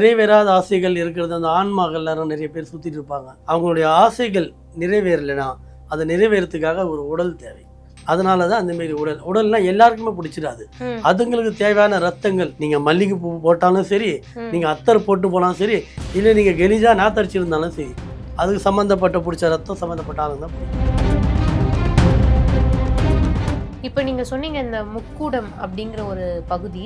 நிறைவேறாத ஆசைகள் இருக்கிறது. அந்த ஆன்மாக்கள் எல்லாரும் நிறைய பேர் சுற்றிட்டு இருப்பாங்க. அவங்களுடைய ஆசைகள் நிறைவேறலைன்னா அதை நிறைவேறதுக்காக ஒரு உடல் தேவை. அதனால தான் அந்த மாதிரி உடல். உடல்னா எல்லாருக்குமே பிடிச்சிடாது. அதுங்களுக்கு தேவையான ரத்தங்கள் நீங்கள் மல்லிகை பூ போட்டாலும் சரி. நீங்கள் அத்தர் போட்டு போனாலும் சரி இல்லை நீங்கள் கெலிஜா நாத்தடிச்சிருந்தாலும் சரி அதுக்கு சம்மந்தப்பட்ட பிடிச்ச ரத்தம் சம்மந்தப்பட்ட ஆளுங்க தான் பிடிக்கும். இப்போ நீங்கள் சொன்னீங்க இந்த முக்கூடம் அப்படிங்கிற ஒரு பகுதி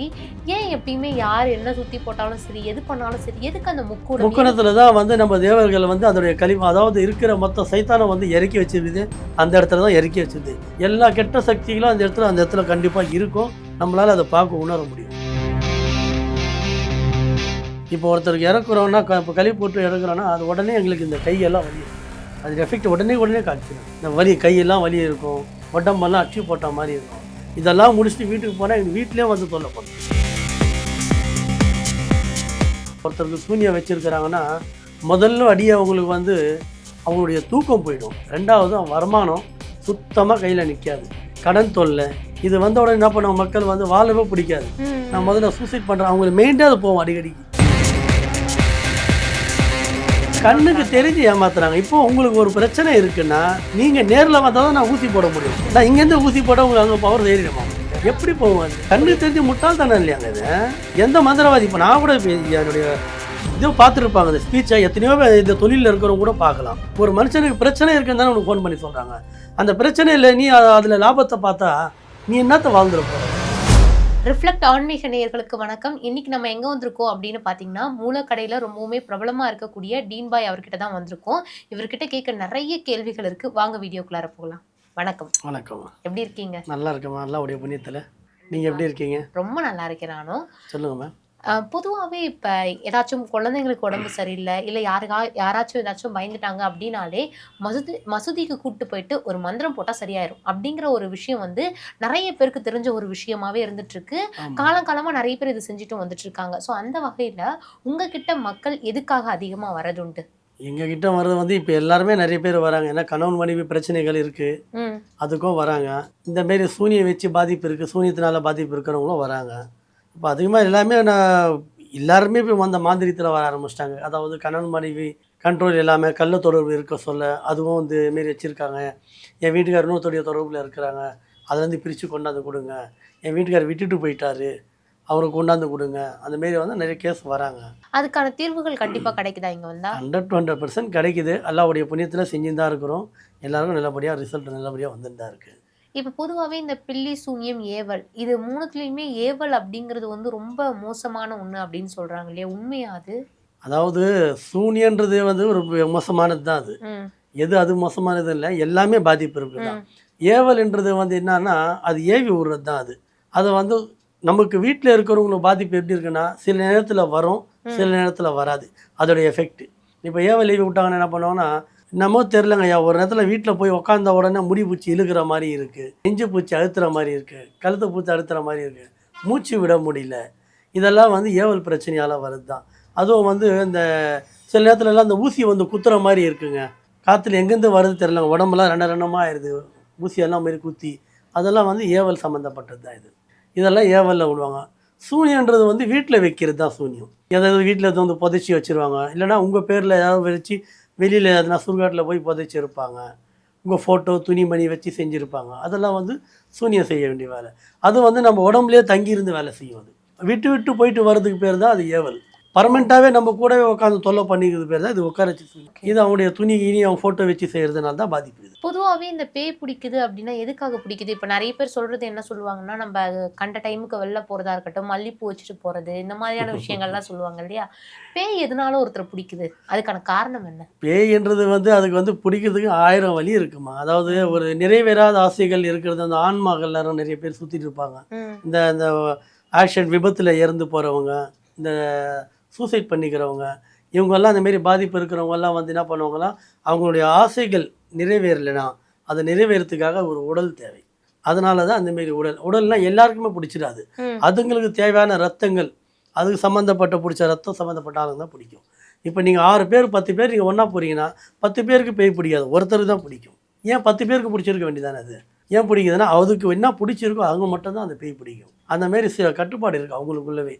ஏன் எப்பயுமே யார் என்ன சுற்றி போட்டாலும் சரி எது பண்ணாலும் சரி எதுக்கு அந்த முக்கூடம்? முக்கூடத்தில் தான் வந்து நம்ம தேவர்கள் வந்து அதோடைய கழிவு அதாவது இருக்கிற மொத்த சைத்தானை வந்து இறக்கி வச்சிருக்குது. அந்த இடத்துல தான் இறக்கி வச்சிருது எல்லா கெட்ட சக்திகளும் அந்த இடத்துல அந்த இடத்துல கண்டிப்பாக இருக்கும். நம்மளால் அதை பார்க்க உணர முடியும். இப்போ ஒருத்தருக்கு இறக்குறோன்னா க இப்போ கழி போட்டு இறக்குறோன்னா அது உடனே எங்களுக்கு இந்த கையெல்லாம் வலி. அது எஃபெக்ட் உடனே உடனே காட்சி இந்த வலி கையெல்லாம் வலி இருக்கும். உடம்பெல்லாம் அச்சு போட்ட மாதிரி இருக்கும். இதெல்லாம் முடிச்சுட்டு வீட்டுக்கு போனால் எங்கள் வீட்லேயே வந்து தொல்லை பண்ணும். ஒருத்தருக்கு சூனியம் வச்சுருக்கிறாங்கன்னா முதல்ல அடியே அவங்களுக்கு வந்து அவங்களுடைய தூக்கம் போயிடும். ரெண்டாவது அவன் வருமானம் சுத்தமாக கையில் நிற்காது கடன் தொல்லை. இது வந்த உடனே என்ன பண்ணுவாங்க? மக்கள் வந்து வாழவே பிடிக்காது. நான் முதல்ல சூசைட் பண்ணுறேன் அவங்களுக்கு மெயின்டாக அது போவோம் அடிக்கடிக்கு. கண்ணுக்கு தெரிஞ்சு ஏமாத்துறாங்க. இப்போ உங்களுக்கு ஒரு பிரச்சனை இருக்குன்னா நீங்கள் நேரில் வந்தால் தான் நான் ஊசி போட முடியும். நான் இங்கேருந்து ஊசி போட உங்களுக்கு அங்கே பவர் ஏறிடுமா? எப்படி போவாங்க கண்ணுக்கு தெரிஞ்சு முட்டாள் தானே இல்லையாங்க இது? எந்த மந்திரவாதி? இப்போ நான் கூட என்னுடைய இதோ பார்த்துருப்பாங்க இந்த ஸ்பீச்சை எத்தனையோ இந்த தொழிலில் இருக்கிறவங்க கூட பார்க்கலாம். ஒரு மனுஷனுக்கு பிரச்சனை இருக்குன்னு தானே உனக்கு ஃபோன் பண்ணி சொல்கிறாங்க அந்த பிரச்சனை இல்லை நீ அதில் லாபத்தை பார்த்தா நீ என்னத்தை வாழ்ந்துருப்போம் ரிஃப்ளெக்ட் ஆன்மீக நேயர்களுக்கு வணக்கம். இன்னைக்கு நம்ம எங்க வந்திருக்கோம் அப்படின்னு பாத்தீங்கன்னா மூலக்கடையில ரொம்பவுமே பிரபலமா இருக்கக்கூடிய டீன் பாய் அவர்கிட்ட தான் வந்திருக்கோம். இவர்கிட்ட கேட்க நிறைய கேள்விகள் இருக்கு. வாங்க வீடியோக்குள்ளார போகலாம். வணக்கம். வணக்கம். எப்படி இருக்கீங்க? நல்லா இருக்கேம்மா. நல்லா உடைய புண்ணியத்தில். நீங்கள் எப்படி இருக்கீங்க? ரொம்ப நல்லா இருக்கேன் நானும். சொல்லுங்க மேம் அஹ் பொதுவாவே இப்ப ஏதாச்சும் குழந்தைங்களுக்கு உடம்பு சரியில்லை இல்ல யாருக்கா யாராச்சும் ஏதாச்சும் பயந்துட்டாங்க அப்படின்னாலே மசூதி மசூதிக்கு கூட்டு போயிட்டு ஒரு மந்திரம் போட்டா சரியாயிரும். அப்படிங்கிற ஒரு விஷயம் வந்து நிறைய பேருக்கு தெரிஞ்ச ஒரு விஷயமாவே இருந்துட்டு இருக்கு ஆமாம் காலங்காலமா நிறைய பேர் இது செஞ்சுட்டும் வந்துட்டு இருக்காங்க ஸோ அந்த வகையில உங்ககிட்ட மக்கள் எதுக்காக அதிகமா வரதுண்டு எங்ககிட்ட வர்றது வந்து இப்போ எல்லாருமே நிறைய பேர் வராங்க. ஏன்னா கணவன் மனைவி பிரச்சனைகள் இருக்குது அதுக்கும் வராங்க. இந்த மாரி சூனியம் வச்சு பாதிப்பு இருக்குது சூனியத்தினால பாதிப்பு இருக்கிறவங்களும் வராங்க. இப்போ அதிகமாக எல்லாமே நான் எல்லாருமே இப்போ அந்த மாந்திரியத்தில் வர ஆரம்பிச்சிட்டாங்க. அதாவது கணவன் மனைவி கண்ட்ரோல் எல்லாமே கள்ள தொடர்பு இருக்க சொல்ல அதுவும் வந்து மாரி வச்சுருக்காங்க. என் வீட்டுக்கார் இன்னொருத்தருடைய தொடர்பில் இருக்கிறாங்க. அதுலேருந்து பிரித்து கொண்டாந்து கொடுங்க. என் வீட்டுக்கார் விட்டுட்டு போயிட்டாரு. அவருக்கு கொண்டாந்து கொடுங்க. அந்த மாரி வந்து நிறைய கேஸ் வராங்க. அதுக்கான தீர்வுகள் கண்டிப்பா கிடைக்குதா இங்க வந்தா? ஹண்ட்ரட் டு ஹண்ட்ரட் பர்சன்ட் கிடைக்குது. அல்லாவுடைய புண்ணியத்தில் செஞ்சுன்னு தான் இருக்கிறோம். எல்லாருக்கும் நல்லபடியாக ரிசல்ட் நல்லபடியாக வந்துட்டு தான் இருக்குது இப்ப பொதுவாவே இந்த பில்லி சூன்யம் ஏவல். இது மூணுத்துலயுமே ஏவல் அப்படிங்கிறது வந்து ரொம்ப மோசமான ஒண்ணு அப்படின்னு சொல்றாங்க இல்லையா? உண்மையா அது? அதாவது சூனியன்றது வந்து ஒரு மோசமானது தான் அது எது அது மோசமானது இல்லை எல்லாமே பாதிப்பு இருக்குது தான் ஏவல்ன்றது வந்து என்னன்னா அது ஏவி விடுறது தான் அது. அது வந்து நமக்கு வீட்டில் இருக்கிறவங்களுக்கு பாதிப்பு எப்படி இருக்குன்னா சில நேரத்தில் வரும் சில நேரத்தில் வராது. அதோடைய எஃபெக்ட் இப்போ ஏவல் ஏவி விட்டாங்கன்னா என்ன பண்ணுவாங்கன்னா என்னமோ தெரிலங்க ஐயா. ஒரு நேரத்தில் வீட்டில் போய் உட்காந்த உடனே முடி பூச்சி இழுக்கிற மாதிரி இருக்குது நெஞ்சு பூச்சி அழுத்துற மாதிரி இருக்குது கழுத்து பூச்சி அழுத்துற மாதிரி இருக்குது மூச்சு விட முடியல. இதெல்லாம் வந்து ஏவல் பிரச்சனையால் வருது தான் அதுவும் வந்து இந்த சில நேரத்துலலாம் அந்த ஊசி வந்து குத்துற மாதிரி இருக்குங்க. காற்றுல எங்கேருந்து வருது தெரிலங்க உடம்புலாம் ரெண்ட ரெண்டமாக ஆயிடுது ஊசியெல்லாம் மாரி குத்தி. அதெல்லாம் வந்து ஏவல் சம்மந்தப்பட்டது தான் இது. இதெல்லாம் ஏவலில் விடுவாங்க. சூனியன்றது வந்து வீட்டில் வைக்கிறது தான் சூனியம் ஏதாவது வீட்டில் வந்து புதைச்சி வச்சுருவாங்க. இல்லைனா உங்கள் பேரில் ஏதாவது வச்சு வெளியில் எதனா சுடுகாட்டில் போய் புதைச்சிருப்பாங்க. உங்கள் ஃபோட்டோ துணிமணி வச்சு செஞ்சுருப்பாங்க. அதெல்லாம் வந்து சூனியம் செய்ய வேண்டிய வேலை. அது வந்து நம்ம உடம்புலேயே தங்கியிருந்து வேலை செய்யும் அது. விட்டு விட்டு போயிட்டு வர்றதுக்கு பேர் தான் அது ஏவல். பர்மனெண்ட்டாகவே நம்ம கூடவே உட்காந்து தொல்லை பண்ணிக்கிறது பேர் தான் இது உட்கார வச்சு. இது அவனுடைய துணி இனி அவன் ஃபோட்டோ வச்சு செய்கிறதுனால தான் பாதிப்பு இது. பொதுவாவே இந்த பேய் பிடிக்குது அப்படின்னா எதுக்காக பிடிக்குது? இப்ப நிறைய பேர் சொல்றது என்ன சொல்லுவாங்கன்னா நம்ம கண்ட டைமுக்கு வெளில போறதா இருக்கட்டும் மல்லிப்பூ வச்சுட்டு போறது இந்த மாதிரியான விஷயங்கள்லாம் சொல்லுவாங்க இல்லையா? பேய் எதனால ஒருத்தர் பிடிக்குது? அதுக்கான காரணம் என்ன? பேய்ன்றது வந்து அதுக்கு வந்து பிடிக்கிறதுக்கு ஆயிரம் வழி இருக்குமா? அதாவது ஒரு நிறைவேறாத ஆசைகள் இருக்கிறது அந்த ஆன்மாக்கள் எல்லாரும் நிறைய பேர் சுற்றிட்டு இருப்பாங்க. இந்த இந்த ஆக்சிடென்ட் விபத்தில் இறந்து போகிறவங்க இந்த சூசைட் பண்ணிக்கிறவங்க இவங்கெல்லாம் இந்த மாரி பாதிப்பு இருக்கிறவங்கெல்லாம் வந்து என்ன பண்ணுவாங்கன்னா அவங்களுடைய ஆசைகள் நிறைவேறலைன்னா அதை நிறைவேறதுக்காக ஒரு உடல் தேவை. அதனால தான் அந்த மாரி உடல் உடல்னால் எல்லாருக்குமே பிடிச்சிடாது. அதுங்களுக்கு தேவையான ரத்தங்கள் அதுக்கு சம்மந்தப்பட்ட பிடிச்ச ரத்தம் சம்மந்தப்பட்ட ஆளுங்க தான் பிடிக்கும். இப்போ நீங்கள் ஆறு பேர் பத்து பேர் நீங்கள் ஒன்றா போகிறீங்கன்னா பத்து பேருக்கு பேய் பிடிக்காது. ஒருத்தருக்கு தான் பிடிக்கும். ஏன் பத்து பேருக்கு பிடிச்சிருக்க வேண்டியதானே அது? ஏன் பிடிக்குதுன்னா அதுக்கு என்ன பிடிச்சிருக்கோ அவங்க மட்டும்தான் அந்த பேய் பிடிக்கும். அந்த மாரி சில கட்டுப்பாடு இருக்குது அவங்களுக்குள்ளவே.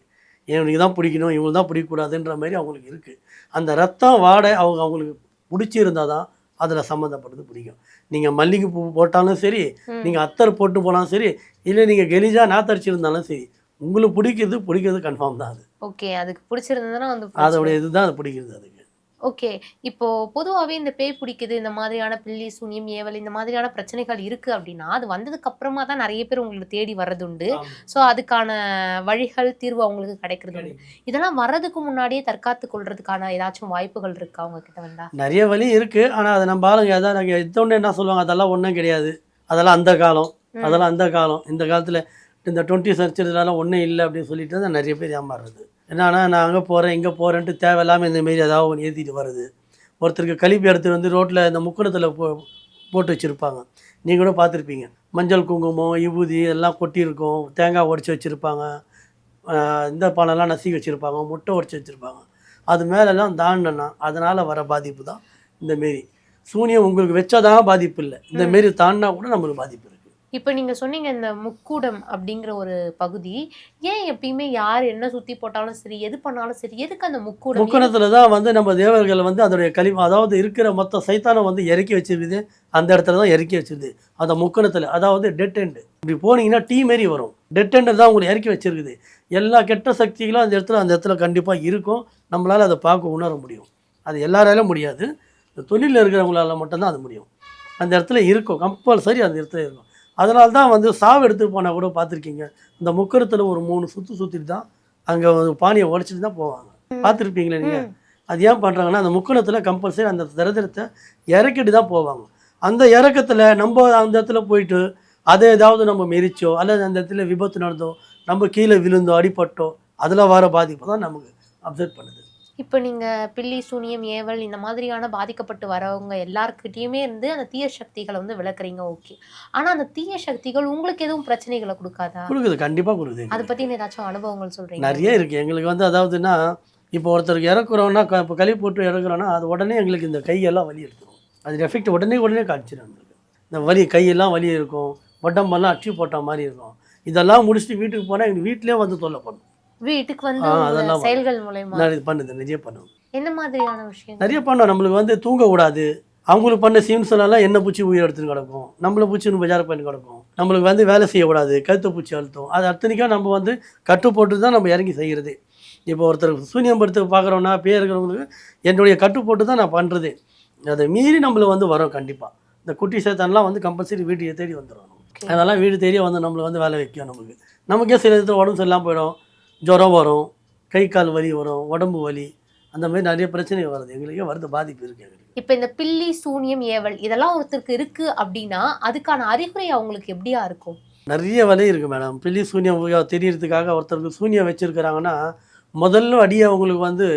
இவனுக்கு தான் பிடிக்கணும் இவங்களுக்கு தான் பிடிக்கக்கூடாதுன்ற மாதிரி அவங்களுக்கு இருக்குது அந்த ரத்தம் வாடை அவங்க அவங்களுக்கு பிடிச்சிருந்தால் தான் அதில் சம்மந்தப்பட்டது பிடிக்கும். நீங்கள் மல்லிகை பூ போட்டாலும் சரி. நீங்கள் அத்தர் போட்டு போனாலும் சரி இல்லை நீங்கள் கெலிஜா நாத்தரிச்சிருந்தாலும் சரி உங்களுக்கு பிடிக்கிறது பிடிக்கிறது கன்ஃபார்ம் தான் அது. ஓகே அதுக்கு பிடிச்சிருந்ததுன்னா வந்து அதோட இதுதான் அது பிடிக்கிறது அதுக்கு. ஓகே. இப்போ பொதுவாகவே இந்த பேய் பிடிக்குது இந்த மாதிரியான பில்லி சூனியம் ஏவல் இந்த மாதிரியான பிரச்சனைகள் இருக்கு அப்படின்னா அது வந்ததுக்கு அப்புறமா தான் நிறைய பேர் உங்களுக்கு தேடி வர்றதுண்டு. ஸோ அதுக்கான வழிகள் தீர்வு அவங்களுக்கு கிடைக்கிறது உண்டு. இதெல்லாம் வர்றதுக்கு முன்னாடியே தற்காத்து கொள்றதுக்கான ஏதாச்சும் வாய்ப்புகள் இருக்கா அவங்க கிட்ட வந்தா? நிறைய வழி இருக்குது ஆனால் அதை நம்ம ஆளுங்க எதாவது நாங்கள் எடுத்தோடனே என்ன சொல்லுவாங்க? அதெல்லாம் ஒன்றும் கிடையாது. அதெல்லாம் அந்த காலம். ம். அதெல்லாம் அந்த காலம். இந்த காலத்தில் இந்த டுவெண்ட்டி சென்ச்சுரிலலாம் ஒன்றும் இல்லை அப்படின்னு சொல்லிட்டு தான் நிறைய பேர் ஏமாறுறது. என்னன்னா நான் அங்கே போகிறேன் இங்கே போகிறேன்ட்டு தேவையில்லாமல் இந்த மாரி ஏதாவது ஒன்று ஏற்றிட்டு வருது. ஒருத்தருக்கு கழிப்பு எடுத்து வந்து ரோட்டில் இந்த முக்குணத்தில் போ போட்டு வச்சுருப்பாங்க. நீங்கள் கூட பார்த்துருப்பீங்க. மஞ்சள் குங்குமம் விபூதி எல்லாம் கொட்டியிருக்கும். தேங்காய் உடச்சி வச்சுருப்பாங்க. இந்த பானெல்லாம் நசுக்கி வச்சுருப்பாங்க. முட்டை உடச்சி வச்சுருப்பாங்க. அது மேலெல்லாம் தாண்டினா அதனால் வர பாதிப்பு தான் இந்த மாரி. சூனியம் உங்களுக்கு வச்சாதான் பாதிப்பு இல்லை. இந்த மாரி தாண்டினா கூட நம்மளுக்கு பாதிப்பு இப்போ நீங்கள் சொன்னீங்க இந்த முக்கூடம் அப்படிங்கிற ஒரு பகுதி. ஏன் எப்பயுமே யார் என்ன சுற்றி போட்டாலும் சரி எது பண்ணாலும் சரி எதுக்கு அந்த முக்கூடம்? முக்கூடத்தில் முக்கணத்தில் தான் வந்து நம்ம தேவர்கள் வந்து அதோடைய கழிவு அதாவது இருக்கிற மொத்த சைத்தானம் வந்து இறக்கி வச்சிருக்குது. அந்த இடத்துல தான் இறக்கி வச்சிருது அந்த முக்கணத்தில் அதாவது டெட் எண்டு இப்படி போனீங்கன்னா டீ மாரி வரும். டெட் எண்டு தான் உங்களை இறக்கி வச்சிருக்குது. எல்லா கெட்ட சக்திகளும் அந்த இடத்துல அந்த இடத்துல கண்டிப்பாக இருக்கும். நம்மளால் அதை பார்க்க உணர முடியும். அது எல்லாராலும் முடியாது. இந்த தொழிலில் இருக்கிறவங்களால மட்டும்தான் அது முடியும். அந்த இடத்துல இருக்கும். கம்பல்சரி அந்த இடத்துல இருக்கும். அதனால தான் வந்து சாவு எடுத்துட்டு போனால் கூட பார்த்துருக்கீங்க. இந்த முக்கரத்தில் ஒரு மூணு சுற்று சுற்றிட்டு தான் அங்கே பானியை உடச்சிட்டு தான் போவாங்க. பார்த்துருப்பீங்களே நீங்கள். அது ஏன் பண்ணுறாங்கன்னா அந்த முக்கணத்தில் கம்பல்சரி அந்த தரித்திரத்தை இறக்கிட்டு தான் போவாங்க. அந்த இறக்கத்தில் நம்ம அந்த இடத்துல போயிட்டு அதை ஏதாவது நம்ம மெரிச்சோ அல்லது அந்த இடத்துல விபத்து நடந்தோ நம்ம கீழே விழுந்தோ அடிபட்டோ அதில் வர பாதிப்பு தான் நமக்கு அப்சர்வ் பண்ணுது. இப்போ நீங்க பில்லி சூனியம் ஏவல் இந்த மாதிரியான பாதிக்கப்பட்டு வரவங்க எல்லாருக்கிட்டயுமே இருந்து அந்த தீய சக்திகளை வந்து விளக்குறீங்க ஓகே. ஆனா அந்த தீய சக்திகள் உங்களுக்கு எதுவும் பிரச்சனைகளை கொடுக்காதா? கொடுக்குது கண்டிப்பாக கொடுக்குது அதை பத்தி ஏதாச்சும் அனுபவங்கள் சொல்றீங்க நிறைய இருக்குது எங்களுக்கு வந்து அதாவதுன்னா இப்போ ஒருத்தருக்கு இறக்குறோன்னா இப்போ கழி போட்டு இறக்குறோன்னா அது உடனே எங்களுக்கு இந்த கையெல்லாம் வலி எடுத்துரும். அது எஃபெக்ட் உடனே உடனே காமிச்சிடும் எங்களுக்கு. இந்த வலி கையெல்லாம் வலி இருக்கும். உடம்பெல்லாம் அச்சு போட்ட மாதிரி இருக்கும். இதெல்லாம் முடிச்சுட்டு வீட்டுக்கு போனால் எங்கள் வீட்டிலே வந்து தொல்லை பண்ணும். வீட்டுக்கு வந்து. செயல்கள் மூலயமா. நான் இது பண்ணுது நிறைய பண்ணுவோம் என்ன மாதிரியான விஷயம் நிறைய பண்ணோம். நம்மளுக்கு வந்து தூங்க விடாது அவங்களுக்கு பண்ண சீம்ஸ் எல்லாம் என்ன பூச்சி உயிர் எடுத்துன்னு கிடக்கும். நம்மள பூச்சி பஜார் பண்ணி கிடக்கும். நம்மளுக்கு வந்து வேலை செய்யக்கூடாது. கழுத்து பூச்சி அழுத்தம். அது அத்தனைக்கும் நம்ம வந்து கட்டு போட்டு தான் நம்ம இறங்கி செய்கிறது இப்போ ஒருத்தர் சூனியம் படுத்து பார்க்குறோன்னா பேர் இருக்கிறவங்களுக்கு என்னுடைய கட்டு போட்டு தான் நான் பண்ணுறது அதை மீறி நம்மள வந்து வரும் கண்டிப்பாக இந்த குட்டி சேத்தான்லாம் வந்து கம்பல்சரி வீட்டுக்கு தேடி வந்துடும். அதெல்லாம் வீடு தேடி வந்து நம்மளை வந்து வேலை வைக்கும் நமக்கு. நமக்கே சில இடத்துல உடம்பு சரியில்லாமல் போயிடும். ஜுரம் வரும் கை கால் வலி வரும் உடம்பு வலி அந்த மாதிரி நிறைய பிரச்சனை வருது. எங்களுக்கே வருது பாதிப்பு இருக்குது எங்களுக்கு. இப்ப இந்த பில்லி சூனியம் ஏவல் இதெல்லாம் ஒருத்தருக்கு இருக்கு அப்படின்னா அதுக்கான அறிகுறி அவங்களுக்கு எப்படியா இருக்கும்? நிறைய வலி இருக்குது மேடம். பில்லி சூன்யம் தெரியறதுக்காக ஒருத்தருக்கு சூன்யம் வச்சுருக்கிறாங்கன்னா முதல்ல அடியே அவங்களுக்கு வந்து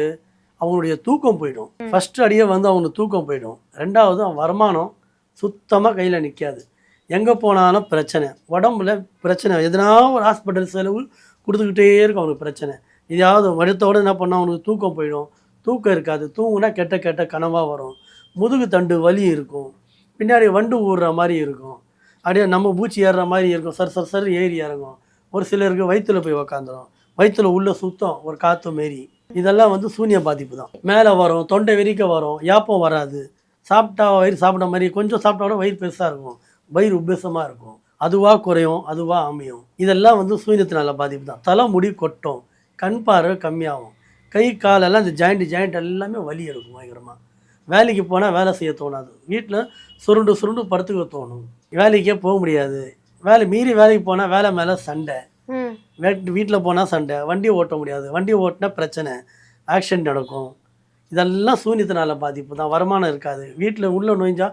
அவங்களுடைய தூக்கம் போயிடும். ஃபஸ்ட்டு அடியே வந்து அவங்களுக்கு தூக்கம் போயிடும். ரெண்டாவது அவன் வருமானம் சுத்தமாக கையில் நிற்காது எங்கே போனாலும் பிரச்சனை. உடம்புல பிரச்சனை. எதனா ஒரு ஹாஸ்பிட்டல் செலவு கொடுத்துக்கிட்டே இருக்கும் அவனுக்கு பிரச்சனை. எதையாவது மடுத்தோட என்ன பண்ணால் அவனுக்கு தூக்கம் போயிடும். தூக்கம் இருக்காது. தூங்குனா கெட்ட கெட்ட கனவாக வரும். முதுகு தண்டு வலி இருக்கும். பின்னாடி வண்டு ஊறுற மாதிரி இருக்கும். அப்படியே நம்ம பூச்சி ஏறுற மாதிரி இருக்கும். சர் சர் சர் ஏறி இறங்கும். ஒரு சிலருக்கு வயிற்றுல போய் உக்காந்துடும் வயிற்றுல உள்ள சுத்தம் ஒரு காற்று மாரி. இதெல்லாம் வந்து சூனிய பாதிப்பு தான். மேலே வரும் தொண்டை வெறிக்க வரும் யாப்பம் வராது. சாப்பிட்டா வயிறு சாப்பிட்ட மாதிரி கொஞ்சம் சாப்பிட்டா கூட வயிறு பெருசாக இருக்கும். வயிறு உபேசமாக இருக்கும். அதுவாக குறையும் அதுவாக அமையும். இதெல்லாம் வந்து சூனியத்தினால பாதிப்பு தான் தலை முடி கொட்டும். கண் பார்வை கம்மியாகும். கை காலெல்லாம் இந்த ஜாயிண்ட் ஜாயிண்ட் எல்லாமே வலி எடுக்கும் பயங்கரமாக வேலைக்கு போனால் வேலை செய்ய தோணாது. வீட்டில் சுருண்டு சுருண்டு படுத்துக்க தோணும். வேலைக்கே போக முடியாது. வேலை மீறி வேலைக்கு போனால் வேலை மேலே சண்டை. வீட்டில் போனால் சண்டை. வண்டி ஓட்ட முடியாது. வண்டி ஓட்டினா பிரச்சனை. ஆக்சிடென்ட் நடக்கும். இதெல்லாம் சூனியத்தினால பாதிப்பு தான் வருமானம் இருக்காது. வீட்டில் உள்ள நோய்ஞ்சா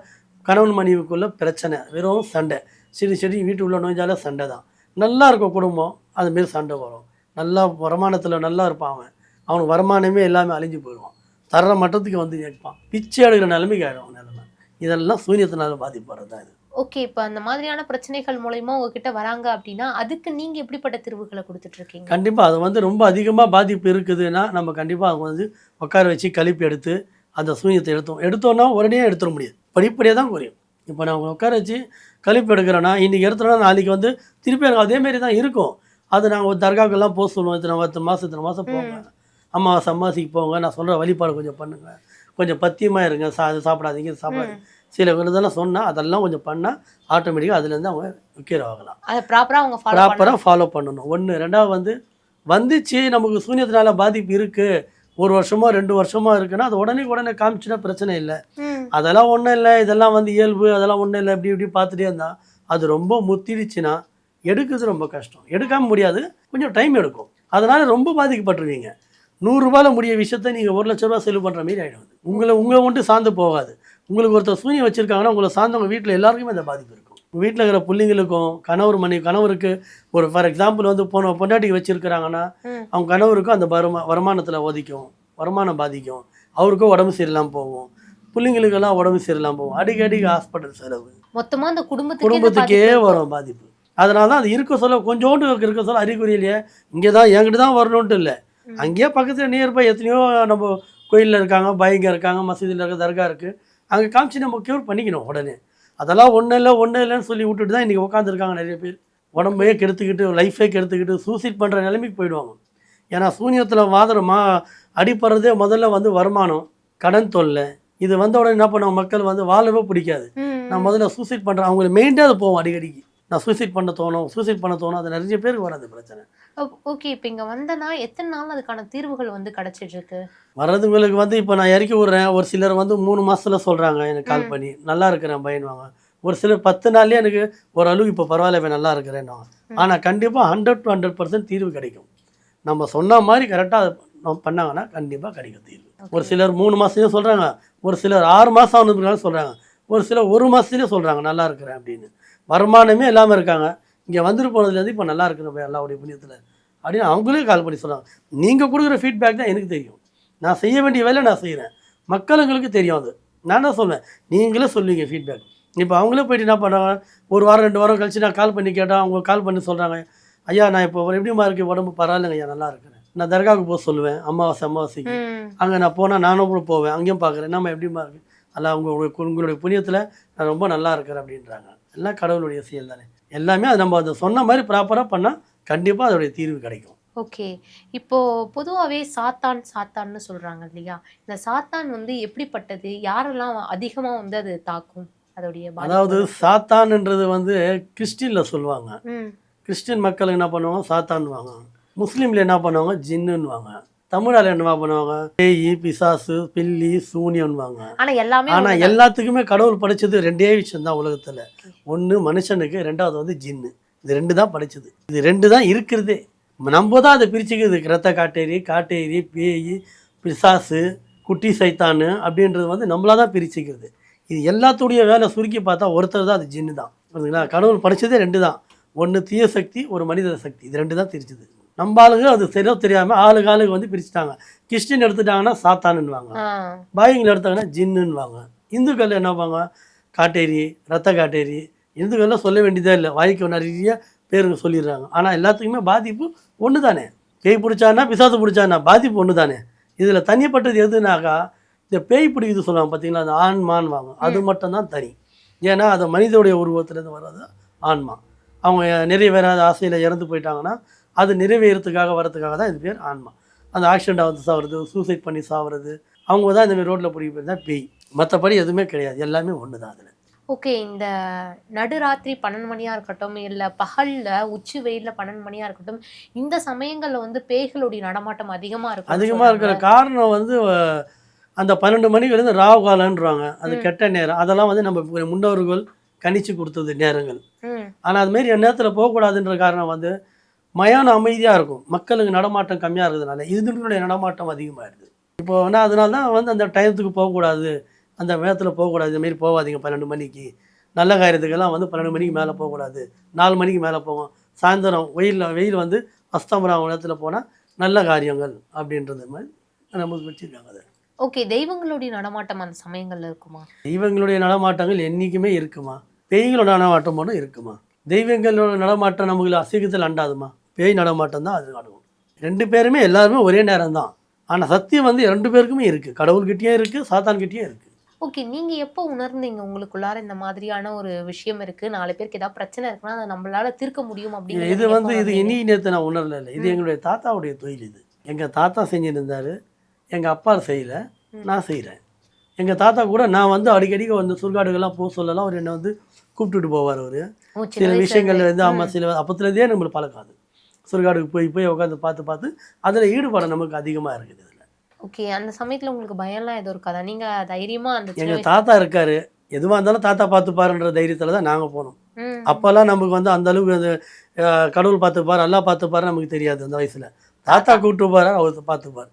கணவன் மனைவிக்குள்ள பிரச்சனை. வெறும் சண்டை. சரி சரி வீட்டு உள்ள நோய்ஞ்சாலே சண்டை தான். நல்லா இருக்கும் குடும்பம் அதுமாரி சண்டை வரும். நல்லா வருமானத்தில் நல்லா இருப்பான் அவன். அவனுக்கு வருமானமே எல்லாமே அழிஞ்சு போயிடுவான். தர்ற மட்டத்துக்கு வந்து நிற்பான். பிச்சை எடுக்கிற நிலைமைக்கு ஆகிடும் நிலைமை. இதெல்லாம் சூனியத்தினால பாதிப்படுறது தான் இது. ஓகே இப்போ அந்த மாதிரியான பிரச்சனைகள் மூலயமா உங்ககிட்ட வராங்க அப்படின்னா அதுக்கு நீங்க எப்படிப்பட்ட தீர்வுகளை கொடுத்துட்டு இருக்கீங்க கண்டிப்பாக அது வந்து ரொம்ப அதிகமாக பாதிப்பு இருக்குதுன்னா நம்ம கண்டிப்பாக அவங்க வந்து உட்கார வச்சு கழிப்பு எடுத்து அந்த சூன்யத்தை எடுத்தோம். எடுத்தோன்னா உடனே எடுத்துட முடியாது. படிப்படியாக தான் குறையும். இப்போ நான் உட்கார வச்சு கழிப்பு எடுக்கிறேன்னா இன்றைக்கி எடுத்தோன்னா நாளைக்கு வந்து திருப்பி எனக்கு அதேமாரி தான் இருக்கும். அது நாங்கள் ஒரு தர்காக்கெல்லாம் போக சொல்லுவோம் இத்தனை பத்து மாதம் இத்தனை மாதம் போங்க. அம்மாவாசை அம்மாவாசைக்கு போங்க. நான் சொல்கிற வழிபாடு கொஞ்சம் பண்ணுங்க. கொஞ்சம் பத்தியமாக இருங்க. சா இது சாப்பிடாதீங்க இது சாப்பிடாதீங்க. சில விருதெல்லாம் சொன்னால் அதெல்லாம் கொஞ்சம் பண்ணால் ஆட்டோமேட்டிக்காக அதுலேருந்து அவங்க ஆகலாம். அதை ப்ராப்பரா அவங்க ப்ராப்பராக ஃபாலோ பண்ணணும். ஒன்று ரெண்டாவது வந்து வந்துச்சு நமக்கு சூன்யத்தினால பாதிப்பு இருக்குது ஒரு வருஷமோ ரெண்டு வருஷமோ இருக்குன்னா அது உடனே உடனே காமிச்சுனா பிரச்சனை இல்லை. அதெல்லாம் ஒன்றும் இல்லை. இதெல்லாம் வந்து இயல்பு அதெல்லாம் ஒன்றும் இல்லை இப்படி இப்படி பார்த்துட்டே இருந்தால் அது ரொம்ப முத்திடுச்சுன்னா எடுக்கிறது ரொம்ப கஷ்டம். எடுக்காம முடியாது. கொஞ்சம் டைம் எடுக்கும். அதனால ரொம்ப பாதிக்கப்பட்டுருவீங்க. நூறுரூபாயில் முடிய விஷயத்த நீங்கள் ஒரு லட்ச ரூபா செலவு பண்ணுற மாதிரி ஆகிடும் உங்களை உங்களை மட்டும் சார்ந்து போகாது. உங்களுக்கு ஒருத்தர் சூனியம் வச்சுருக்காங்கன்னா உங்களை சார்ந்தவங்க வீட்டில் எல்லாருக்குமே அந்த பாதிப்பு வீட்டில் இருக்கிற பிள்ளைங்களுக்கும் கணவர் மணி கணவருக்கு ஒரு ஃபார் எக்ஸாம்பிள் வந்து போன பொண்டாட்டிக்கு வச்சுருக்கிறாங்கன்னா. அவங்க கணவருக்கும் அந்த வருமா வருமானத்தில் ஒதிக்கும். வருமானம் பாதிக்கும். அவருக்கும் உடம்பு சரியில்லாமல் போகும். பிள்ளைங்களுக்கெல்லாம் உடம்பு சரியில்லாமல் போகும். அடிக்கடி ஹாஸ்பிட்டல் செலவு. மொத்தமா அந்த குடும்பத்துக்கே குடும்பத்துக்கே வரும் பாதிப்பு. அதனால தான் அது இருக்க சொல்ல கொஞ்சோண்டு இருக்க சொல்ல அறிகுறி இல்லையே. இங்கே தான் என்கிட்ட தான் வரணுன்ட்டு இல்லை. அங்கேயே பக்கத்தில் நியர்பை எத்தனையோ நம்ம கோயிலில் இருக்காங்க பைங்க இருக்காங்க மசூதியில் இருக்க தர்கா இருக்குது அங்கே காமிச்சு நம்ம க்யூர் பண்ணிக்கணும் உடனே. அதெல்லாம் ஒன்றும் இல்லை ஒன்றும் இல்லைன்னு சொல்லி விட்டுட்டு தான் இன்றைக்கி உட்காந்துருக்காங்க நிறைய பேர். உடம்பையே கெடுத்துக்கிட்டு லைஃபே கெடுத்துக்கிட்டு சூசைட் பண்ணுற நிலைமைக்கு போயிடுவாங்க. ஏன்னா சூனியத்தில் வாதரமா அடிப்படுறதே முதல்ல வந்து வருமானம் கடன் தொல்லை. இது வந்த உடனே என்ன பண்ணுவாங்க மக்கள் வந்து வாழவே பிடிக்காது. நான் முதல்ல சூசைட் பண்ணுறேன் அவங்களுக்கு மெயின்டே அது போவோம் அடிக்கடிக்கு. நான் சூசைட் பண்ண தோணும் சூசைட் பண்ண தோணும் அது நிறைய பேருக்கு வராது பிரச்சனை. ஓகே. இப்போ இங்க வந்தனா எத்தனை நாள் அதுக்கான தீர்வுகள் வந்து கிடைச்சிட்டு இருக்கு வர்றதுங்களுக்கு வந்து இப்போ நான் இறக்கி விட்றேன். ஒரு சிலர் வந்து மூணு மாசத்துல சொல்கிறாங்க எனக்கு கால் பண்ணி. நல்லா இருக்கிறேன் பயன்வாங்க ஒரு சிலர் பத்து நாள்லயே எனக்கு ஓரளவு இப்போ பரவாயில்ல இவன் நல்லா இருக்கிறேன்னு ஆனால் கண்டிப்பாக ஹண்ட்ரட் டு ஹண்ட்ரட் பர்சன்ட் தீர்வு கிடைக்கும். நம்ம சொன்ன மாதிரி கரெக்டாக பண்ணாங்கன்னா கண்டிப்பாக கிடைக்கும் தீர்வு. ஒரு சிலர் மூணு மாதத்துலேயும் சொல்கிறாங்க ஒரு சிலர் ஆறு மாதம் ஆனதுனால சொல்கிறாங்க ஒரு சிலர் ஒரு மாதத்துலேயே சொல்கிறாங்க நல்லா இருக்கிறேன் அப்படின்னு. வருமானமே இல்லாமல் இருக்காங்க. இங்கே வந்துட்டு போனதுலேருந்து இப்போ நல்லா இருக்கிற எல்லாருடைய புண்ணியத்தில். அப்படின்னு அவங்களே கால் பண்ணி சொல்கிறாங்க நீங்கள் கொடுக்குற ஃபீட்பேக் தான் எனக்கு தெரியும். நான் செய்ய வேண்டிய வேலை நான் செய்கிறேன் மக்களுங்களுக்கு தெரியும் அது. நான் தான் சொல்லுவேன் நீங்களே சொல்லுவீங்க ஃபீட்பேக் இப்போ அவங்களே போயிட்டு என்ன பண்ணுறாங்க ஒரு வாரம் ரெண்டு வாரம் கழிச்சு நான் கால் பண்ணி கேட்டால் அவங்க கால் பண்ணி சொல்கிறாங்க ஐயா நான் இப்போ எப்படிமா இருக்கு? உடம்பு பரவாயில்லைங்க ஐயா நல்லா இருக்கிறேன். நான் தர்காவுக்கு போக சொல்லுவேன். அமாவாசை அமாவாசைக்கு ம். அங்கே நான் போனால் நானும் கூட போவேன். அங்கேயும் பார்க்குறேன் நம்ம எப்படிமா இருக்கு? அல்ல உங்களுடைய உங்களுடைய புண்ணியத்தில் நான் ரொம்ப நல்லா இருக்கிறேன் அப்படின்றாங்க. எல்லாம் கடவுளுடைய செயல் தானே எல்லாமே அது நம்ம அதை சொன்ன மாதிரி ப்ராப்பராக பண்ணால் கண்டிப்பாக அதோடைய தீர்வு கிடைக்கும். ஓகே. இப்போ பொதுவாகவே சாத்தான் சாத்தான்னு சொல்றாங்க இல்லையா? இந்த சாத்தான் வந்து எப்படிப்பட்டது? யாரெல்லாம் அதிகமா வந்து அது தாக்கும்? அதோடைய? அதாவது சாத்தான்ன்றது வந்து கிறிஸ்டினில் சொல்லுவாங்க. கிறிஸ்டின் மக்கள் என்ன பண்ணுவாங்க? சாத்தான்னுவாங்க. முஸ்லீமில் என்ன பண்ணுவாங்க? ஜின்னுன்னுவாங்க. தமிழால் என்ன பண்ணுவாங்க? பேய் பிசாசு பில்லி சூனியன்வாங்க ஆனா எல்லாமே ஆனால் ஒண்ணுதான். எல்லாத்துக்குமே கடவுள் படைச்சது ரெண்டே விஷயம் தான் உலகத்தில் ஒன்று மனுஷனுக்கு ரெண்டாவது வந்து ஜின்னு. இது ரெண்டு தான் படைச்சது. இது ரெண்டு தான் இருக்கிறதே. நம்ம தான் அதை பிரிச்சுக்குது ரத்த காட்டேரி காட்டேரி பேய் பிசாசு குட்டி சைத்தானு அப்படின்றது வந்து நம்மளா தான் பிரிச்சுக்கிறது. இது எல்லாத்துடைய வேலை சுருக்கி பார்த்தா ஒருத்தர் தான் அது ஜின்னு தான். புரியுதுங்களா கடவுள் படைச்சதே ரெண்டு தான். ஒன்று தீய சக்தி ஒரு மனித சக்தி. இது ரெண்டு தான் பிரிச்சுது. நம்ம ஆளுங்க அது சரியா தெரியாமல் ஆளுக்கு ஆளுக்கு வந்து பிரிச்சுட்டாங்க. கிறிஸ்டின் எடுத்துட்டாங்கன்னா சாத்தானுன்னுவாங்க ஆ. பாய்ங்களை எடுத்தாங்கன்னா ஜின்னுன்னுவாங்க. இந்துக்கள் என்னவாங்க காட்டேரி ரத்த காட்டேரி இந்துக்கள்லாம் சொல்ல வேண்டியதே இல்லை. வாய்க்கு நிறைய பேருங்க சொல்லிடுறாங்க. ஆனால் எல்லாத்துக்குமே பாதிப்பு ஒன்று தானே பேய் பிடிச்சானா பிசாசு பிடிச்சானா பாதிப்பு ஒன்று தானே இதில் தனிப்பட்டது எதுனாக்கா இந்த பேய் பிடிக்குது சொல்லுவாங்க பார்த்தீங்களா அந்த ஆன்மான் வாங்க. அது மட்டும்தான் தனி. ஏன்னா அது மனிதனுடைய உருவத்துலேருந்து வர்றது ஆன்மா அவங்க நிறைவேறாத ஆசையில் இறந்து போயிட்டாங்கன்னா அது நிறைவேறதுக்காக வரதுக்காக தான் இது பேர் ஆன்மா அந்த ஆக்சிடெண்ட் வந்து சாவுறது சூசைட் பண்ணி சாவுறது அவங்க தான் இந்த மாதிரி ரோட்டில் பிடிக்க தான் பேய். மற்றபடி எதுவுமே கிடையாது. எல்லாமே ஒன்று தான் அதில். ஓகே இந்த நடுராத்திரி பன்னெண்டு மணியா இருக்கட்டும் இல்ல பகல்ல உச்சி வெயில்ல பன்னெண்டு மணியா இருக்கட்டும் இந்த சமயங்கள்ல வந்து பேய்களுடைய நடமாட்டம் அதிகமா இருக்கும் அதிகமாக இருக்கிற காரணம் வந்து அந்த பன்னெண்டு மணிக்கு ராவு காலன்றாங்க அது. கெட்ட நேரம். அதெல்லாம் வந்து நம்ம முன்னோர்கள் கணிச்சு கொடுத்தது நேரங்கள். ஆனால் அது மாதிரி நேரத்தில் போகக்கூடாதுன்ற காரணம் வந்து மயானம் அமைதியாக இருக்கும். மக்களுக்கு நடமாட்டம் கம்மியாக இருக்கிறதுனால. இதுனுடைய நடமாட்டம் அதிகமாகிடுது இப்போ வந்து அதனால தான் வந்து அந்த டயத்துக்கு போகக்கூடாது. அந்த நேரத்தில் போகக்கூடாது. இதுமாரி போகாதீங்க பன்னெண்டு மணிக்கு. நல்ல காரியத்துக்கெல்லாம் வந்து பன்னெண்டு மணிக்கு மேலே போகக்கூடாது. நாலு மணிக்கு மேலே போகும் சாயந்தரம் வெயில் வெயில் வந்து அஸ்தமரம் நேரத்தில் போனால் நல்ல காரியங்கள் அப்படின்றது மாதிரி நமக்கு வச்சுருக்காங்க அது. ஓகே தெய்வங்களுடைய நடமாட்டம் அந்த சமயங்கள்ல இருக்குமா? தெய்வங்களுடைய நடமாட்டங்கள் என்றைக்குமே இருக்குமா? பேய்களோட நடமாட்டம் மட்டும் இருக்குமா? தெய்வங்களோட நடமாட்டம் நமக்கு அசிங்கத்தில் அண்டாதுமா? பேய் நடமாட்டம் தான் அது அடங்கும் ரெண்டு பேருமே எல்லாருமே ஒரே நேரம் தான் ஆனால் சத்தியம் வந்து ரெண்டு பேருக்குமே இருக்குது கடவுள்கிட்டயும் இருக்குது சாத்தான்கிட்டயும் இருக்குது ஓகே நீங்க எப்போ உணர்ந்தீங்க உங்களுக்குள்ளார இந்த மாதிரியான ஒரு விஷயம் இருக்கு நாலு பேருக்கு ஏதாவது பிரச்சனை இருக்குன்னா அதை நம்மளால தீர்க்க முடியும் அப்படிங்கிறது இது வந்து இது? இனி நேற்று நான் உணரல இல்லை இது. எங்களுடைய தாத்தாவுடைய தொழில் இது எங்கள் தாத்தா செஞ்சுட்டு இருந்தார் எங்கள் அப்பா செய்யல. நான் செய்கிறேன் எங்கள் தாத்தா கூட நான் வந்து அடிக்கடிக்கு வந்து சுடுகாடுகள்லாம் போக சொல்லலாம் அவர் என்னை வந்து கூப்பிட்டுட்டு போவார் அவர் சில விஷயங்கள்ல. வந்து ஆமாம். சில அப்பத்துலேருந்தே நம்மளுக்கு பழக்கம் அது சுடுகாடுக்கு போய் போய் உட்காந்து பார்த்து பார்த்து அதில் ஈடுபாடு நமக்கு அதிகமாக இருக்குது ஓகே அந்த சமயத்துல உங்களுக்கு பயம்லாம் எதுவும் இருக்காதா? நீங்க தைரியமா அந்த சின்ன எங்கள் வயசு- தாத்தா இருக்காரு. எதுவாக இருந்தாலும் தாத்தா பார்த்துப்பாருன்ற தைரியத்தில் தான் நாங்கள் போனோம். ம். அப்போல்லாம் நமக்கு வந்து அந்த அளவுக்கு அது அஹ், கடவுள் பார்த்துப்பார் அல்லா பார்த்துப்பாரு நமக்கு தெரியாது அந்த வயசில். தாத்தா கூப்பிட்டு போகிறார் அவர் பார்த்துப்பார்.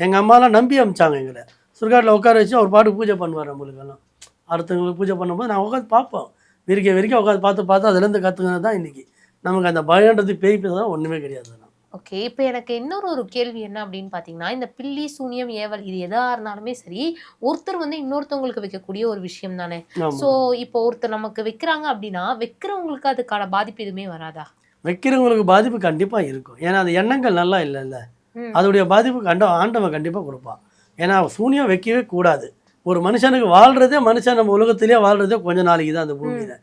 எங்கள் அம்மாலாம் நம்பி அமிச்சாங்க எங்களை. சுடுகாட்டில் உட்கார வச்சு அவர் பாட்டு பூஜை பண்ணுவார் நம்மளுக்கெல்லாம். அடுத்தவங்களுக்கு பூஜை பண்ணும்போது நான் உட்காந்து பார்ப்போம் விரிக்க விரிக்க உட்காந்து பார்த்து பார்த்து அதுலேருந்து கற்றுக்கினது தான் இன்றைக்கி நமக்கு அந்த பயன்றது பேய் பேசலாம் ஒன்றுமே கிடையாது. ஓகே இப்போ எனக்கு இன்னொரு ஒரு கேள்வி என்ன அப்படின்னு பார்த்தீங்கன்னா இந்த பில்லி சூனியம் ஏவல் இது எதா இருந்தாலுமே சரி ஒருத்தர் வந்து இன்னொருத்தவங்களுக்கு வைக்கக்கூடிய ஒரு விஷயம் தானே? ஸோ இப்போ ஒருத்தர் நமக்கு வைக்கிறாங்க அப்படின்னா வைக்கிறவங்களுக்கு அதுக்கான பாதிப்பு எதுவுமே வராதா? வைக்கிறவங்களுக்கு பாதிப்பு கண்டிப்பாக இருக்கும். ஏன்னா அந்த எண்ணங்கள் நல்லா இல்லைல்ல. ம். அதோடைய பாதிப்பு கண்ட ஆண்டவன் கண்டிப்பாக கொடுப்பான். ஏன்னா சூனியம் வைக்கவே கூடாது. ஒரு மனுஷனுக்கு வாழ்கிறதே மனுஷன் நம்ம உலகத்திலே வாழ்கிறதே கொஞ்ச நாளைக்கு தான் அந்த பூமியில்.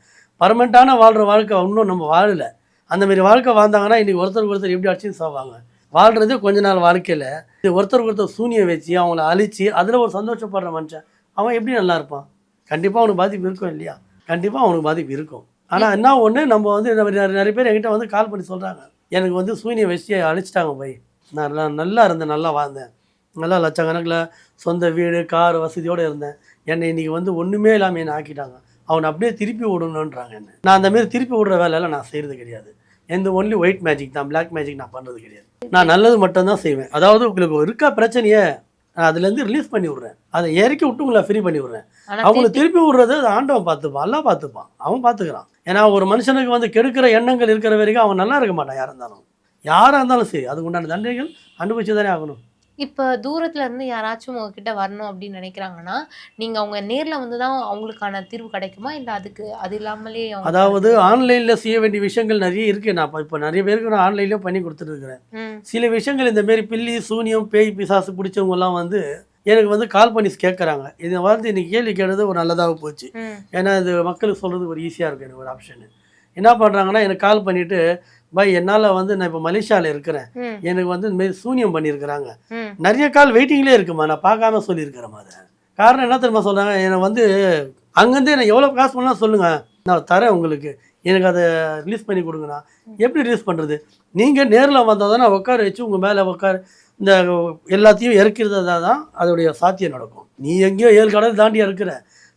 பர்மனெண்ட்டான வாழ்கிற வாழ்க்கை இன்னும் நம்ம வாழலை. அந்தமாரி வாழ்க்கை வாழ்ந்தாங்கன்னா இன்றைக்கி ஒருத்தருக்கு ஒருத்தர் எப்படி அடிச்சு சாவாங்க. வாழ்கிறதே கொஞ்ச நாள் வாழ்க்கையில் இது ஒருத்தருக்கு ஒருத்தர் சூனியம் வச்சு அவங்கள அழிச்சு அதில் ஒரு சந்தோஷப்படுற மனுஷன் அவன் எப்படி நல்லா இருப்பான்? கண்டிப்பாக அவனுக்கு பாதிப்பு இருக்கும் இல்லையா? கண்டிப்பாக அவனுக்கு பாதிப்பு இருக்கும். ஆனால் என்ன ஒன்று நம்ம வந்து இந்த மாதிரி நிறைய- நிறைய பேர் என்கிட்ட வந்து கால் பண்ணி சொல்கிறாங்க எனக்கு வந்து சூனியம் வச்சு அழிச்சிட்டாங்க போய். நான் நல்லா நல்லா இருந்தேன் நல்லா வாழ்ந்தேன். நல்லா லட்சக்கணக்கில் சொந்த வீடு கார் வசதியோடு இருந்தேன். என்னை இன்றைக்கி வந்து ஒன்றுமே இல்லாமல் என்னை ஆக்கிட்டாங்க. அவனை அப்படியே திருப்பி விடணுன்றாங்க என்ன? நான் அந்த மாதிரி திருப்பி விடுற வேலையெல்லாம் நான் செய்கிறது கிடையாது. எந்த ஒன்லி ஒயிட் மேஜிக் தான் Black மேஜிக் நான் பண்ணுறது கிடையாது. நான் நல்லது மட்டும்தான் செய்வேன். அதாவது உங்களுக்கு இருக்க பிரச்சனையை நான் அதுலேருந்து ரிலீஸ் பண்ணி விட்றேன். அதை இறக்கி விட்டு உங்களை ஃப்ரீ பண்ணி விட்றேன். அவங்களை திருப்பி- திருப்பி விடுறது அது ஆண்டவன் பார்த்துப்பான் எல்லாம் பார்த்துப்பான். அவன் பார்த்துக்கிறான். ஏன்னா ஒரு மனுஷனுக்கு வந்து கெடுக்கிற எண்ணங்கள் இருக்கிற வரைக்கும் அவன் நல்லா இருக்க மாட்டான் யாராக இருந்தாலும். யாராக இருந்தாலும் சரி அதுக்கு உண்டான தண்டனைகள் அனுபவிச்சு தானே ஆகணும். இப்போ தூரத்துல இருந்து யாராச்சும் உங்ககிட்ட வரணும் அப்படின்னு நினைக்கிறாங்கன்னா நீங்க அவங்க நேர்ல வந்து தான் அவங்களுக்கான தீர்வு கிடைக்குமா? இல்ல அதுக்கு அது இல்லாமலே அதாவது ஆன்லைனில் செய்ய வேண்டிய விஷயங்கள் நிறைய இருக்குது நான் இப்போ நிறைய பேருக்கு நான் ஆன்லைன்லேயே பண்ணி ம், சில விஷயங்கள் இந்த மாரி பில்லி சூனியம் பேய் பிசாசு பிடிச்சவங்கலாம் வந்து எனக்கு வந்து கால் பண்ணி கேட்குறாங்க. இதை வந்து இன்னைக்கு கேள்வி கேட்டது ஒரு நல்லதாக போச்சு. ம், ஏன்னா இது மக்களுக்கு சொல்கிறது ஒரு ஈஸியாக இருக்கும். எனக்கு ஒரு ஆப்ஷனு என்ன பண்ணுறாங்கன்னா எனக்கு கால் பண்ணிவிட்டு பாய் என்னால் வந்து நான் இப்போ மலேசியாவில் இருக்கிறேன். எனக்கு வந்து இந்த மாதிரி சூனியம் பண்ணியிருக்கிறாங்க. நிறைய கால் வெயிட்டிங்லேயே இருக்குமா? நான் பார்க்காம சொல்லியிருக்கிறேன் அதை காரணம் என்ன தெரியுமா சொல்கிறாங்க என்னை வந்து அங்கேருந்து நான் எவ்வளோ காசு பண்ணலாம் சொல்லுங்கள் நான் தரேன் உங்களுக்கு. எனக்கு அதை ரிலீஸ் பண்ணி கொடுங்கண்ணா. எப்படி ரிலீஸ் பண்ணுறது நீங்கள் நேரில் வந்தால் தானே உட்கார வச்சு உங்கள் மேலே உட்கார இந்த எல்லாத்தையும் இறக்கிறது தான் அதோடைய சாத்தியம் நடக்கும். நீ எங்கேயோ ஏழு கடல் தாண்டி இருக்கிற.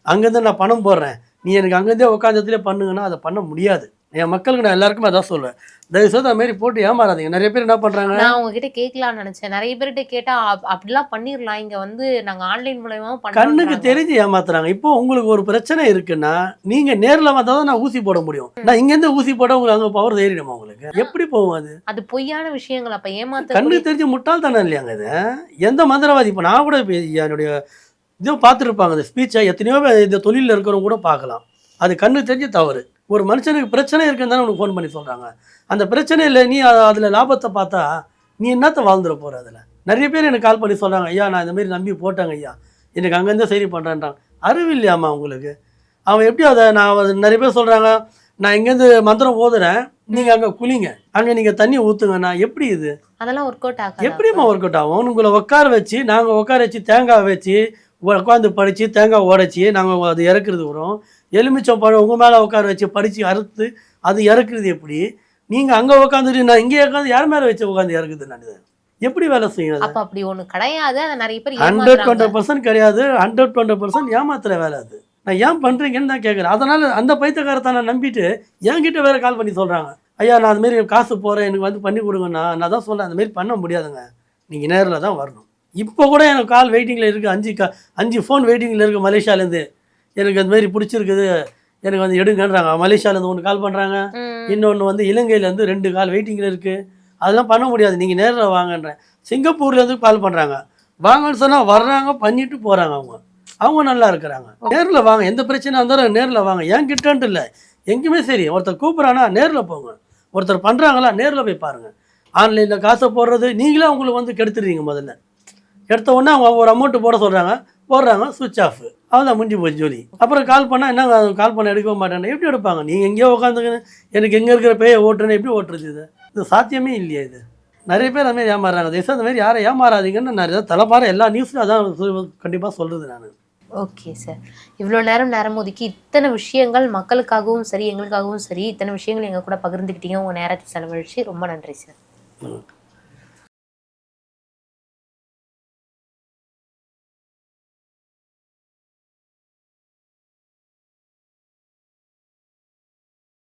அங்கேருந்து நான் பணம் போடுறேன். நீ எனக்கு அங்கேருந்தே உட்காந்ததுலேயே பண்ணுங்கன்னா அதை பண்ண முடியாது. என் மக்களுக்கு நான் எல்லாருக்குமே அதான் சொல்லுவேன் தயவுசெய்து அது மாதிரி போட்டு ஏமாறாதீங்க. நிறைய பேர் என்ன பண்ணுறாங்க நான் உங்ககிட்ட கேட்கலாம்னு நினைச்சேன். நிறைய பேர்கிட்ட கேட்டா அப்- அப்படிலாம் பண்ணிரலாம். இங்க வந்து நாங்க ஆன்லைன் மூலயமா கண்ணுக்கு தெரிஞ்சு ஏமாத்துறாங்க. இப்போ உங்களுக்கு ஒரு பிரச்சனை இருக்குன்னா நீங்க நேர்ல வந்தா தான் நான் ஊசி போட முடியும். நான் இங்க இருந்து ஊசி போட உங்களுக்கு அங்க பவர் ஏறிடுமா உங்களுக்கு? எப்படி போகும் அது? அது பொய்யான விஷயங்கள். அப்ப ஏமாத்த கண்ணுக்கு தெரிஞ்சு முட்டாள்தானே இல்லையாங்க இது? எந்த மந்திரவாதி? இப்போ நான் கூட என்னுடைய இது பார்த்துருப்பாங்க இந்த ஸ்பீச்சை எத்தனையோ இந்த தொழிலில் இருக்கிறவங்க கூட பார்க்கலாம். அது கண்ணுக்கு தெரிஞ்சு தவறு. ஒரு மனுஷனுக்கு பிரச்சனை இருக்குன்னு தானே உனக்கு ஃபோன் பண்ணி சொல்கிறாங்க அந்த பிரச்சனையில் நீ அதில் லாபத்தை பார்த்தா நீ என்னத்த வாழ்ந்துட போகிற அதில்? நிறைய பேர் எனக்கு கால் பண்ணி சொல்கிறாங்க ஐயா நான் இந்த மாதிரி நம்பி போட்டேங்க ஐயா. எனக்கு அங்கேருந்து சரி பண்ணுறேன்றான் அறிவு இல்லையாம்மா உங்களுக்கு? அவன் எப்படி அதை நான் நிறைய பேர் சொல்கிறாங்க நான் இங்கேருந்து மந்திரம் ஓதுறேன் நீங்கள் அங்கே குளிங்க. அங்கே நீங்கள் தண்ணி ஊற்றுங்கண்ணா எப்படி இது? அதெல்லாம் ஒர்க் அவுட் ஆகாது? எப்படிம்மா ஒர்க் அவுட் ஆகும்? உங்களை உட்கார வச்சு நாங்கள் உட்கார வச்சு தேங்காய் வச்சு உட்காந்து படித்து தேங்காய் உடைச்சி நாங்கள் அது இறக்குறது வரும். எலுமிச்சம் பழம் உங்கள் மேலே உட்கார வச்சு படித்து அறுத்து அது இறக்குறது எப்படி? நீங்கள் அங்கே உட்காந்துட்டு நான் இங்கே உட்காந்து யார் மேலே வச்சு உட்காந்து இறக்குது நான்? எப்படி வேலை செய்யும் அது அப்ப அப்படி ஒண்ணு கிடையாது அதை நிறைய பேர் ஹண்ட்ரட் டுவெண்ட்டி பர்சன்ட் கிடையாது ஹண்ட்ரட் டுவெண்ட்டி பர்சன்ட் ஏமாத்துற வேலை அது. நான் ஏன் பண்ணுறீங்கன்னு தான் கேட்குறேன் அதனால் அந்த பைத்தியக்காரத்தை நான் நம்பிட்டு என்கிட்ட வேற கால் பண்ணி சொல்கிறாங்க ஐயா நான் அந்த மாதிரி காசு போகிறேன் எனக்கு வந்து பண்ணி கொடுங்கண்ணா நான் தான் சொல்கிறேன் அந்த மாதிரி பண்ண முடியாதுங்க. நீங்கள் நேரில் தான் வரணும். இப்போ கூட எனக்கு கால் வெயிட்டிங்கில் இருக்குது அஞ்சு கா அஞ்சு ஃபோன் வெயிட்டிங்கில் இருக்குது மலேசியாலேருந்து எனக்கு அந்த மாதிரி பிடிச்சிருக்குது. எனக்கு வந்து எடுங்கன்றாங்க. மலேசியாலேருந்து ஒன்று கால் பண்ணுறாங்க இன்னொன்று வந்து இலங்கையிலேருந்து ரெண்டு கால் வெயிட்டிங்கில் இருக்குது அதெல்லாம் பண்ண முடியாது. நீங்கள் நேரில் வாங்கன்றேன். சிங்கப்பூர்லேருந்து கால் பண்ணுறாங்க வாங்கன்னு சொன்னால் வர்றாங்க பண்ணிட்டு போகிறாங்க அவங்க. அவங்க நல்லா இருக்கிறாங்க. நேரில் வாங்க. எந்த பிரச்சனை இருந்தாலும் நேரில் வாங்க. ஏன் கிட்டன்ட்டு இல்லை. எங்கேயுமே சரி. ஒருத்தர் கூப்பிட்றானா நேரில் போங்க. ஒருத்தர் பண்ணுறாங்களா நேரில் போய் பாருங்கள் ஆன்லைனில் காசை போடுறது நீங்களே அவங்களுக்கு வந்து கெடுத்துடுறீங்க முதல்ல. எடுத்த உடனே அவங்க ஒரு அமௌண்ட்டு போட சொல்கிறாங்க போடுறாங்க சுவிட்ச் ஆஃப் அவ்வளோதான் முடிஞ்சு போச்சு ஜோலி அப்புறம் கால் பண்ணால் என்ன கால் பண்ண எடுக்க மாட்டேன் எப்படி எடுப்பாங்க? நீங்கள் எங்கேயோ உட்காந்துக்கின்னு எனக்கு எங்கே இருக்கிற பேயை ஓட்டுறேன்னு எப்படி ஓட்டுறது இது? இது சாத்தியமே இல்லையா இது. நிறைய பேர் அந்த மாதிரி ஏமாறுறாங்க தயவுசெய்து அந்த மாதிரி யாரை ஏமாறாதீங்கன்னு நிறைய தலைப்பார எல்லா நியூஸ்லையும் அதான் கண்டிப்பாக சொல்கிறது நான். ஓகே சார் இவ்வளோ நேரம் நேரம் ஒதுக்கி இத்தனை விஷயங்கள் மக்களுக்காகவும் சரி எங்களுக்காகவும் சரி இத்தனை விஷயங்கள் எங்கள் கூட பகிர்ந்துக்கிட்டீங்க. உங்கள் நேரத்தை செலவழிச்சு ரொம்ப நன்றி சார் ம்.